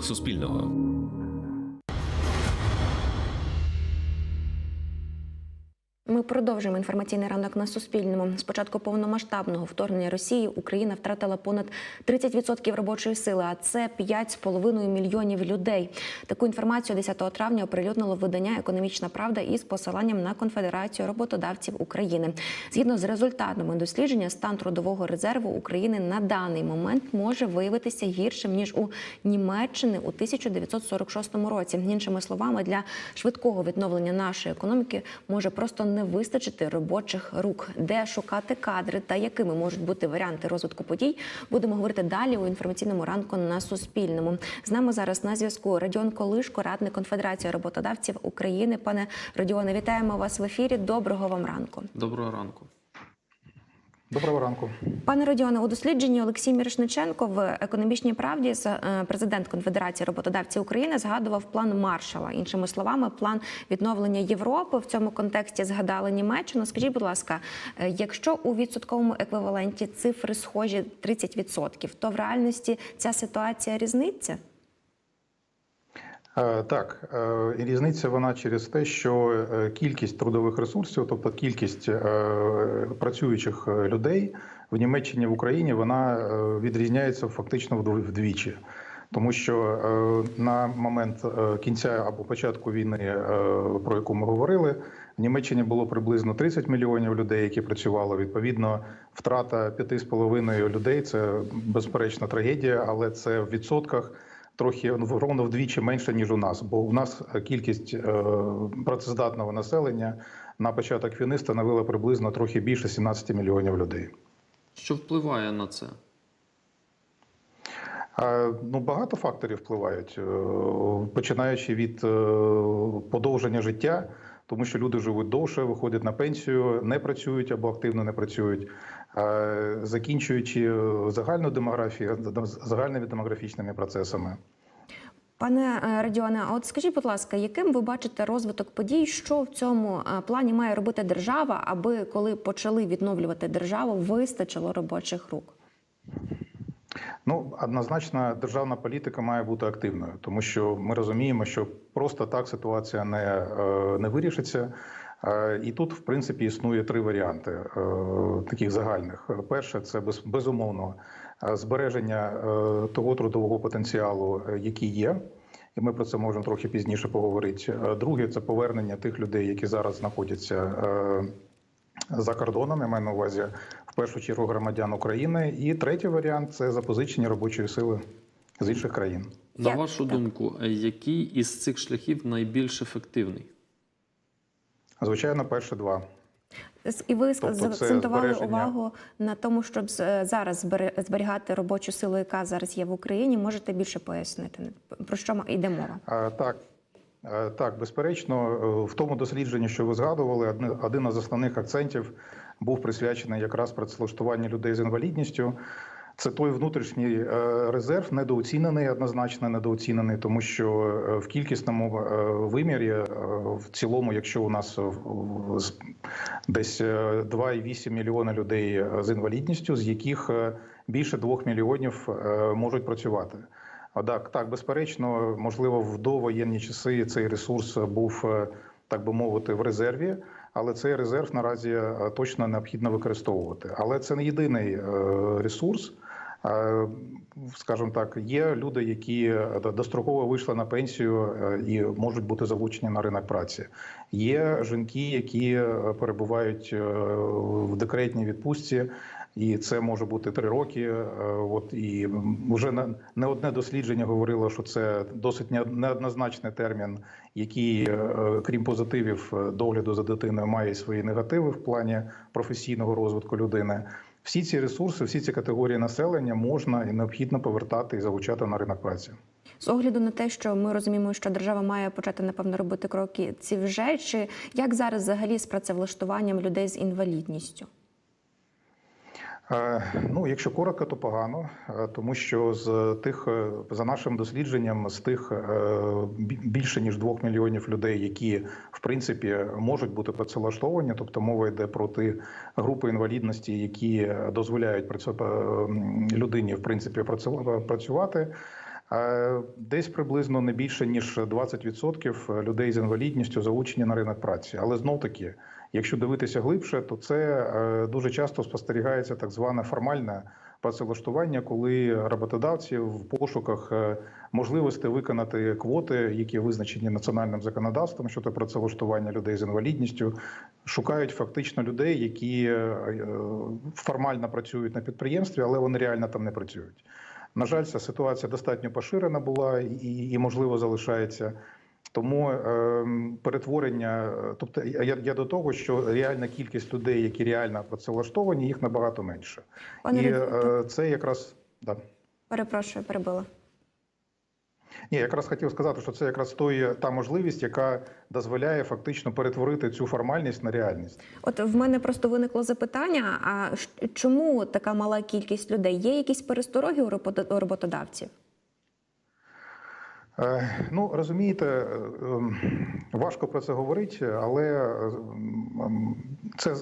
Суспільного. Продовжуємо інформаційний ранок на Суспільному. З початку повномасштабного вторгнення Росії Україна втратила понад 30% робочої сили, а це 5,5 мільйонів людей. Таку інформацію 10 травня оприлюднило видання Економічна Правда із посиланням на Конфедерацію роботодавців України. Згідно з результатами дослідження, стан трудового резерву України на даний момент може виявитися гіршим ніж у Німеччини у 1946 році. Іншими словами, для швидкого відновлення нашої економіки може просто не вистачити робочих рук, де шукати кадри та якими можуть бути варіанти розвитку подій. Будемо говорити далі у інформаційному ранку на Суспільному. З нами зараз на зв'язку Радіон Колишко, радник Конфедерації роботодавців України. Пане Радіоне, вітаємо вас в ефірі. Доброго вам ранку. Доброго ранку. Доброго ранку. Пане Родіоне, у дослідженні Олексій Мірошниченко в економічній правді е, президент Конфедерації роботодавців України згадував план Маршала. Іншими словами, план відновлення Європи в цьому контексті згадали Німеччину. Скажіть, будь ласка, е, якщо у відсотковому еквіваленті цифри схожі 30%, то в реальності ця ситуація різниця? Е, Так, е, різниця вона через те, що е, кількість трудових ресурсів, тобто кількість працюючих людей в Німеччині в Україні, вона відрізняється фактично вдв- вдвічі. Тому що на момент кінця або початку війни, про яку ми говорили, в Німеччині було приблизно 30 мільйонів людей, які працювали. Відповідно, втрата 5,5 людей це безперечна трагедія, але це в відсотках трохи ну, ровно вдвічі менше ніж у нас. Бо у нас кількість е, працездатного населення на початок війни становила приблизно трохи більше 17 мільйонів людей. Що впливає на це? Е, Ну, багато факторів впливають, е, починаючи від е, подовження життя, тому що люди живуть довше, виходять на пенсію, не працюють або активно не працюють, е, закінчуючи загальну демографію, загальними демографічними процесами. Пане е, Радіоне, а от скажіть, будь ласка, яким ви бачите розвиток подій? Що в цьому е, плані має робити держава, аби коли почали відновлювати державу, вистачило робочих рук? Ну, однозначно, державна політика має бути активною, тому що ми розуміємо, що просто так ситуація не, е, не вирішиться. Е, І тут, в принципі, існує три варіанти е, таких загальних. Перше, це без, безумовно збереження того трудового потенціалу, який є. І ми про це можемо трохи пізніше поговорити. Друге, це повернення тих людей, які зараз знаходяться за кордоном, я маю на увазі в першу чергу громадян України. І третій варіант це запозичення робочої сили з інших країн. На вашу так? думку, який із цих шляхів найбільш ефективний? Звичайно, перші два. І ви Тобто заакцентували увагу на тому, щоб е, зараз зберігати робочу силу, яка зараз є в Україні. Можете більше пояснити про що йде мова? А, Так, Е, так, безперечно, е, в тому дослідженні, що ви згадували, один із основних акцентів був присвячений якраз працевлаштуванню людей з інвалідністю. Це той внутрішній е, резерв, недооцінений, однозначно недооцінений, тому що е, в кількісному е, вимірі, в цілому, якщо у нас десь е, 2,8 мільйона людей з інвалідністю, з яких більше 2 мільйонів можуть працювати. Так, так, безперечно, можливо, в довоєнні часи цей ресурс був, так би мовити, в резерві, але цей резерв наразі е, точно необхідно використовувати. Але це не єдиний е, ресурс. Е, Скажімо так, є люди, які достроково вийшли на пенсію і можуть бути залучені на ринок праці. Є жінки, які перебувають в декретній відпустці, і це може бути три роки. Е, От і вже не- не одне дослідження говорило, що це досить не- неоднозначний термін, який, е, крім позитивів е, догляду за дитиною, має свої негативи в плані професійного розвитку людини. Всі ці ресурси, всі ці категорії населення можна і необхідно повертати і залучати на ринок праці. З огляду на те, що ми розуміємо, що держава має почати напевно робити кроки ці вже чи як зараз взагалі з працевлаштуванням людей з інвалідністю? Е, Ну, якщо коротко, то погано, е, тому що з тих, е, за нашим дослідженням, з тих більше ніж двох мільйонів людей, які в принципі можуть бути працевлаштовані, тобто мова йде про ті групи інвалідності, які дозволяють людині в принципі працю- працювати. Десь приблизно не більше ніж 20% людей з інвалідністю залучені на ринок праці. Але знов таки, якщо дивитися глибше, то це е, дуже часто спостерігається так зване формальне працевлаштування, коли роботодавці в пошуках е, можливості виконати квоти, які визначені національним законодавством щодо працевлаштування людей з інвалідністю, шукають фактично людей, які е, формально працюють на підприємстві, але вони реально там не працюють. На жаль, ця ситуація достатньо поширена була і, і можливо залишається. Тому е, перетворення, е, тобто я, я до того, що реальна кількість людей, які реально працевлаштовані, їх набагато менше. Пане І е, це якраз да. перепрошую, перебила. Ні, якраз хотів сказати, що це якраз той, та можливість, яка дозволяє фактично перетворити цю формальність на реальність. От в мене просто виникло запитання: а чому така мала кількість людей? Є якісь перестороги у роботодавців? Е, Ну розумієте, ем, важко про це говорити, але е, це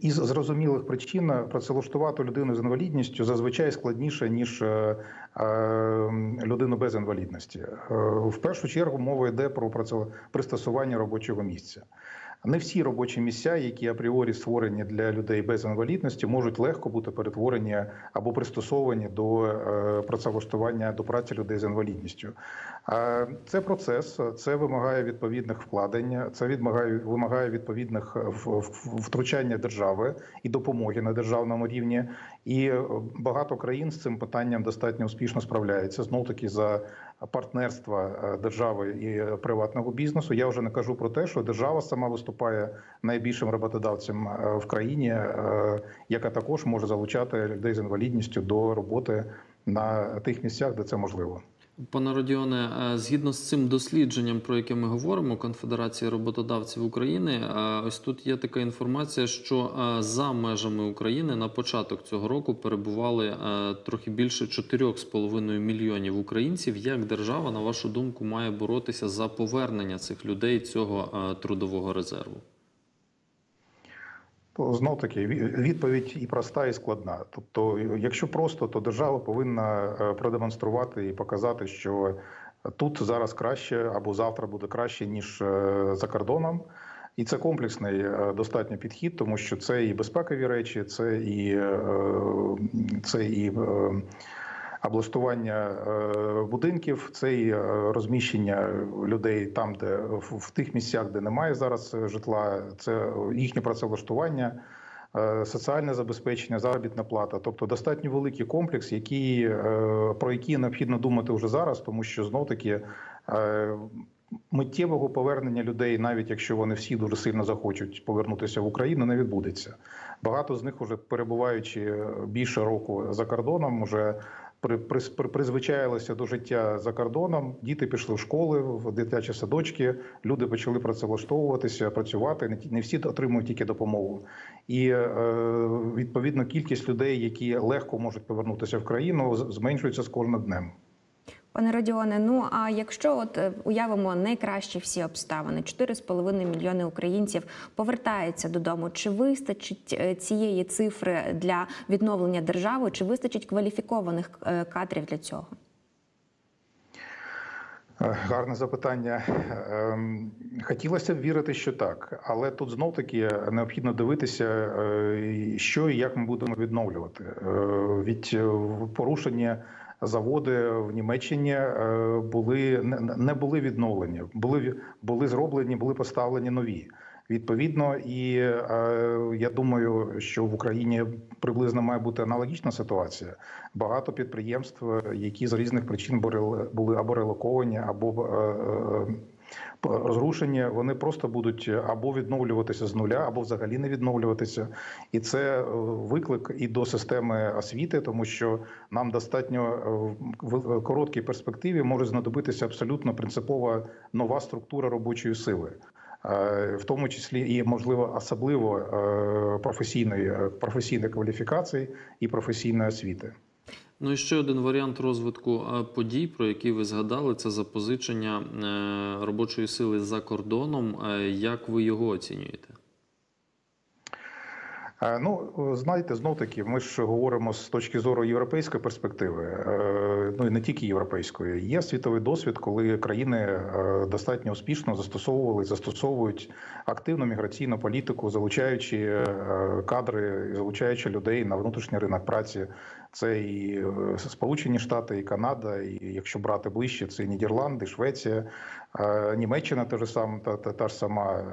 із зрозумілих причин працевлаштувати людину з інвалідністю зазвичай складніше ніж е, е, людину без інвалідності. Е, В першу чергу мова йде про пристосування робочого місця. Не всі робочі місця, які апріорі створені для людей без інвалідності, можуть легко бути перетворені або пристосовані до е, працевлаштування до праці людей з інвалідністю. Е, Це процес, це вимагає відповідних вкладень, це вимагає, вимагає відповідних в- втручання держави і допомоги на державному рівні. І е, багато країн з цим питанням достатньо успішно справляються. Знов таки за партнерства е, держави і приватного бізнесу. Я вже не кажу про те, що держава сама виступає найбільшим роботодавцем е, в країні, е, яка також може залучати людей з інвалідністю до роботи на тих місцях, де це можливо. Пане Родіоне, е, згідно з цим дослідженням, про яке ми говоримо, Конфедерації роботодавців України, е, ось тут є така інформація, що е, за межами України на початок цього року перебували трохи більше 4,5 мільйонів українців. Як держава, на вашу думку, має боротися за повернення цих людей цього трудового резерву? Знов таки відповідь і проста, і складна. Тобто, якщо просто, то держава повинна е, продемонструвати і показати, що тут зараз краще або завтра буде краще ніж е, за кордоном. І це комплексний е, достатньо підхід, тому що це і безпекові речі, це і це і облаштування е, будинків, це і е, розміщення людей там, де в, тих місцях, де немає зараз е, житла, це їхнє працевлаштування. Соціальне забезпечення, заробітна плата, тобто достатньо великий комплекс, який, про який необхідно думати вже зараз, тому що знов таки миттєвого повернення людей, навіть якщо вони всі дуже сильно захочуть повернутися в Україну, не відбудеться. Багато з них, уже перебуваючи більше року за кордоном, вже при, при, при- призвичаїлися до життя за кордоном. Діти пішли в школи, в дитячі садочки. Люди почали працевлаштовуватися, працювати. Не всі отримують тільки допомогу. І е, відповідно кількість людей, які легко можуть повернутися в країну, зменшується з кожним днем. Пане Родіоне, ну а якщо от е, уявимо найкращі всі обставини, 4,5 мільйони українців повертаються додому, чи вистачить е, цієї цифри для відновлення держави, чи вистачить кваліфікованих е, кадрів для цього? Гарне запитання. Ем, Хотілося б вірити, що так, але тут знов таки необхідно дивитися, що і як ми будемо відновлювати. Від порушення заводи в Німеччині е, були не- не були відновлені, були були зроблені, були поставлені нові. Відповідно, і е, я думаю, що в Україні приблизно має бути аналогічна ситуація. Багато підприємств, які з різних причин були, були або релоковані, або е, е, розрушені, вони просто будуть або відновлюватися з нуля, або взагалі не відновлюватися. І це е, виклик і до системи освіти, тому що нам достатньо е, в короткій перспективі може знадобитися абсолютно принципова нова структура робочої сили. Е, В тому числі і можливо особливо е, професійної професійної кваліфікації і професійної освіти. Ну і ще один варіант розвитку подій, про які ви згадали, це запозичення е, робочої сили за кордоном. Е, Як ви його оцінюєте? Е, Ну, знаєте, знов таки, ми ж говоримо з точки зору європейської перспективи, Е, ну і не тільки європейської. Є світовий досвід, коли країни е, достатньо успішно застосовували, застосовують активну міграційну політику, залучаючи кадри, залучаючи людей на внутрішній ринок праці. Це і Сполучені Штати, і Канада, і якщо брати ближче, це і Нідерланди, Швеція, Німеччина та ж сам та, та, та ж сама.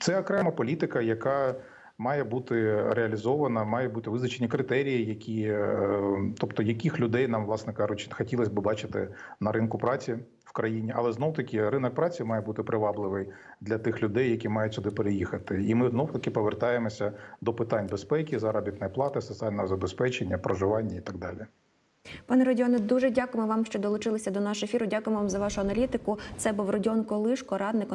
Це окрема політика, яка має бути реалізована, має бути визначені критерії, які, е, тобто яких людей нам, власне кажучи, хотілося б бачити на ринку праці в країні. Але знов таки ринок праці має бути привабливий для тих людей, які мають сюди переїхати. І ми знов таки повертаємося до питань безпеки, заробітної плати, соціального забезпечення, проживання і так далі. Пане Родіоне, дуже дякуємо вам, що долучилися до нашого ефіру. Дякуємо вам за вашу аналітику. Це був Родіон Колишко, радник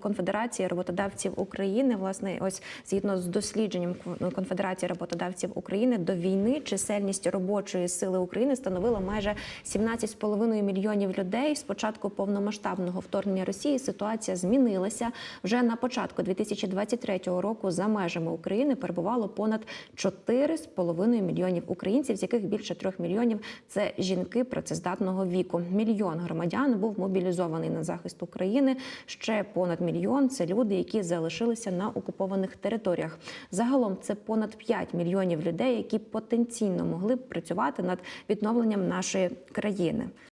Конфедерації роботодавців України. Власне, ось згідно з дослідженням Конфедерації роботодавців України до війни чисельність робочої сили України становила майже 17,5 мільйонів людей. З початку повномасштабного вторгнення Росії ситуація змінилася. Вже на початку 2023 року за межами України перебувало понад 4,5 мільйонів українців, з яких більше 3 мільйонів це жінки працездатного віку. Мільйон громадян був мобілізований на захист України. Ще понад мільйон це люди, які залишилися на окупованих територіях. Загалом це понад 5 мільйонів людей, які потенційно могли б працювати над відновленням нашої країни.